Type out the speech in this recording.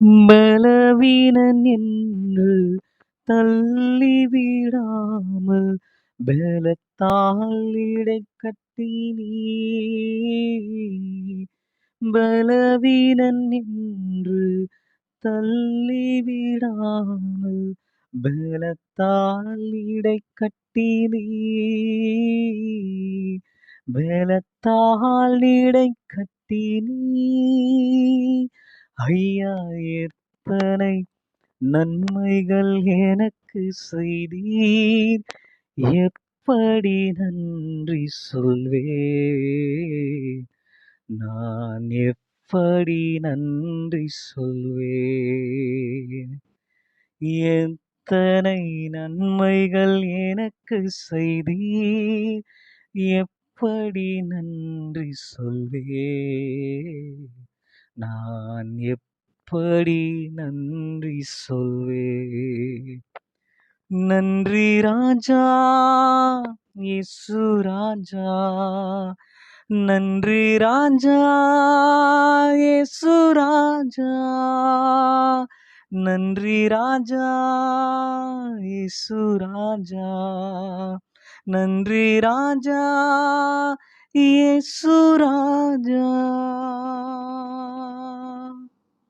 பலவீனன் என்று தள்ளிவிடாமல் பலத்தால் இடைக்கட்டி பலவீனன் என்று தள்ளிவிடாமல் பலத்தால் இடைக்கட்டி பலத்தால் இடைக்கட்டி நீ ஐயா எத்தனை நன்மைகள் எனக்கு செய்தீர். எப்படி நன்றி சொல்வேன்? நான் எப்படி நன்றி சொல்வேன்? எத்தனை நன்மைகள் எனக்கு செய்தீர். எப்படி நன்றி சொல்வே நான் எப்படி நன்றி சொல்வேன்? நன்றி ராஜா இயேசு ராஜா. நன்றி ராஜா இயேசு ராஜா. நன்றி ராஜா இயேசு ராஜா. நன்றி ராஜா இயேசு ராஜா.